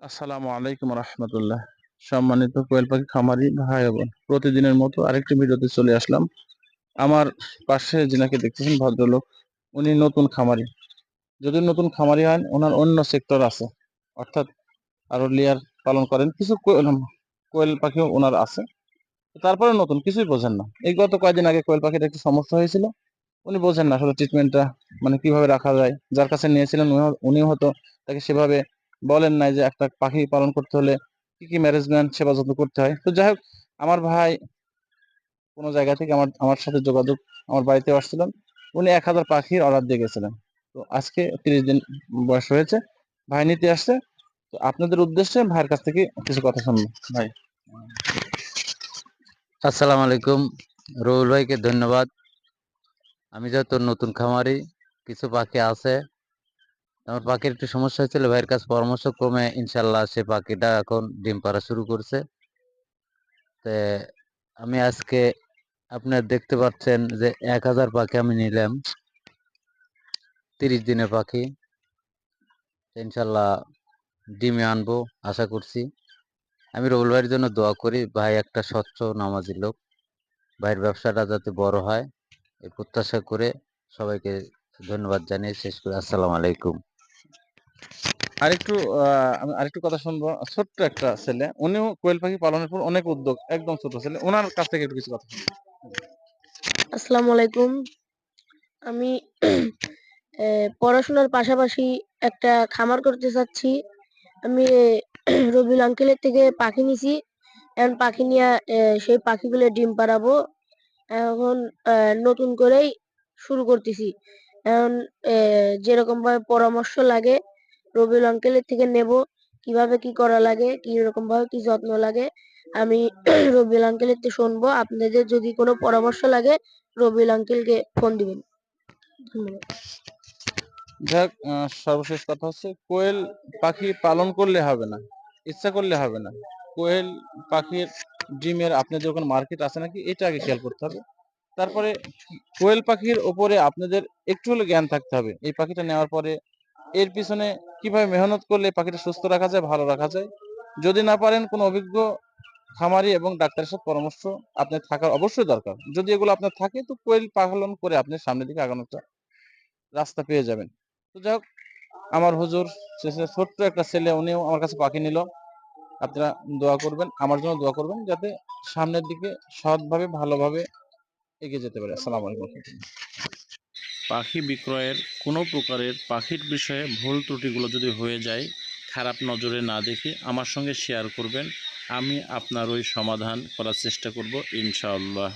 আসসালামু আলাইকুম রহমতুল্লাহ। সম্মানিত কোয়েল পাখি খামারি ভাই বোন, প্রতিদিনের মতো আরেকটি ভিডিওতে চলে আসলাম। আমার পাশে যিনাকে দেখতেছেন ভদ্রলোক, উনি নতুন খামারি। যদি নতুন খামারি হন, ওনার অন্য সেক্টর আছে, অর্থাৎ আরও লেয়ার পালন করেন। কিছু কোয়েল পাখিও ওনার আছে। তারপরে নতুন, কিছুই বোঝেন না। এই গত কয়েকদিন আগে কোয়েল পাখির একটু সমস্যা হয়েছিল। উনি বোঝেন না, আসলে ট্রিটমেন্টটা মানে কীভাবে রাখা যায়, যার কাছে নিয়েছিলেন, উনি- হয়তো তাকে সেভাবে বলেন নাই যে একটা পাখি পালন করতে হলে কি কি ম্যানেজমেন্ট সেবা যত্ন করতে হয়। তো যাই হোক, আমার ভাই কোনো জায়গা থেকে আমার আমার সাথে যোগাযোগ, আমার বাড়িতে আসছিলেন। উনি এক হাজার পাখির অর্ডার দিয়ে গেছিলেন। তো আজকে তিরিশ দিন বয়স হয়েছে, ভাই নিতে আসছে। তো আপনাদের উদ্দেশ্যে ভাইয়ের কাছ থেকে কিছু কথা শুনব। ভাই। আসসালামু আলাইকুম। রুহুল ভাইকে ধন্যবাদ। আমি যেহেতু নতুন খামারি, কিছু পাখি আছে। আমার পাখির একটু সমস্যা হয়েছিল, ভাইয়ের কাছে পরামর্শ ক্রমে ইনশাল্লাহ সে পাখিটা এখন ডিম পাড়া শুরু করছে। তে আমি আজকে আপনার দেখতে পাচ্ছেন যে এক হাজার পাখি আমি নিলাম, তিরিশ দিনের পাখি। ইনশাল্লাহ ডিমে আনব, আশা করছি। আমি রবুল ভাইয়ের জন্য দোয়া করি, ভাই একটা স্বচ্ছ নামাজি লোক। ভাইয়ের ব্যবসাটা যাতে বড় হয়, এই প্রত্যাশা করে সবাইকে ধন্যবাদ জানিয়ে শেষ করি। আসসালামু আলাইকুম। আরেকটু আমি আরেকটু কথা শুনব। ছোট্ট একটা ছেলে, উনিও কোয়েল পাখি পালনের পর অনেক উদ্যোগ, একদম ছোট ছেলে। ওনার কাছ থেকে একটু কিছু কথা শুনব। আসসালামু আলাইকুম। আমি পড়াশোনার পাশাপাশি একটা খামার করতে চাচ্ছি। আমি রবিউল আঙ্কেলের থেকে পাখি নিছি। এখন পাখি নিয়ে সেই পাখিগুলো ডিম পাড়াবো। এখন নতুন করেই শুরু করতেছি। এখন যেরকম ভাবে পরামর্শ লাগে রবিউল আঙ্কেলের থেকে নেব, কীভাবে কি করা লাগে, কি রকম ভাবে কি যত্ন লাগে, আমি রবিউল আঙ্কেলের থেকে শুনব। আপনাদের যদি কোনো পরামর্শ লাগে, রবিউল আঙ্কেলকে ফোন দিবেন। যাক সর্বশেষ কথা হচ্ছে, কোয়েল পাখি পালন করলে হবে না, ইচ্ছা করলে হবে না। কোয়েল পাখির ডিমের, আপনাদের ওখানে মার্কেট আছে নাকি, এটা আগে খেয়াল করতে হবে। তারপরে, কোয়েল পাখির ওপরে আপনাদের একটু হলে জ্ঞান থাকতে হবে, এই পাখিটা নেওয়ার পরে এর পিছনে কীভাবে মেহনত করলে পাখিটা সুস্থ রাখা যায়, ভালো রাখা যায়? যদি না পারেন, কোনো অভিজ্ঞ খামারি এবং ডাক্তারের সাথে পরামর্শ আপনার থাকার অবশ্যই দরকার। যদি এগুলো আপনার থাকে, তো কোয়েল পালন করে আপনি সামনের দিকে আগানোর একটা রাস্তা পেয়ে যাবেন। তো যাই আমার হুজুর ছোট্ট একটা ছেলে, উনিও আমার কাছে পাখি নিল। আপনারা দোয়া করবেন, আমার জন্য দোয়া করবেন, যাতে সামনের দিকে সৎভাবে, ভালোভাবে এগিয়ে যেতে পারে। আসসালামু আলাইকুম। পাখি বিক্রয়ের কোনো প্রকারের পাখির বিষয়ে ভুল ত্রুটিগুলো যদি হয়ে যায়, খারাপ নজরে না দেখে আমার সঙ্গে শেয়ার করবেন। আমি আপনার ওই সমাধান করার চেষ্টা করব, ইনশাআল্লাহ।